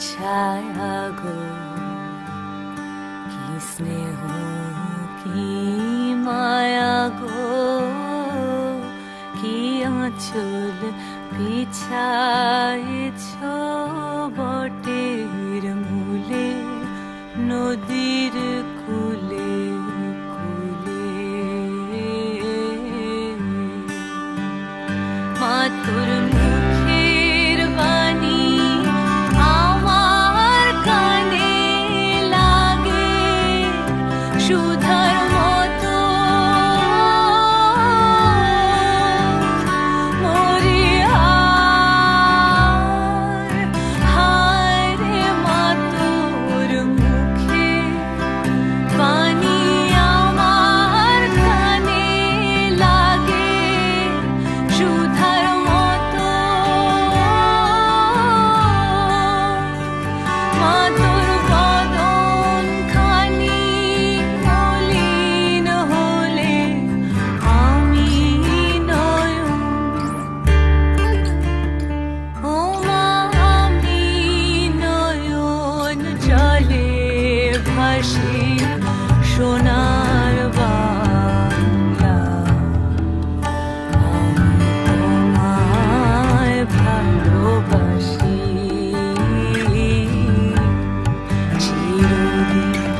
ছায়া গো কি স্নেহ কি মায়া গো কি আঁচল বিছাইছ বটের মূলে নদীর ভালোবাসি সোনার বাংলা। তোমায় ভালোবাসি। চিরদিন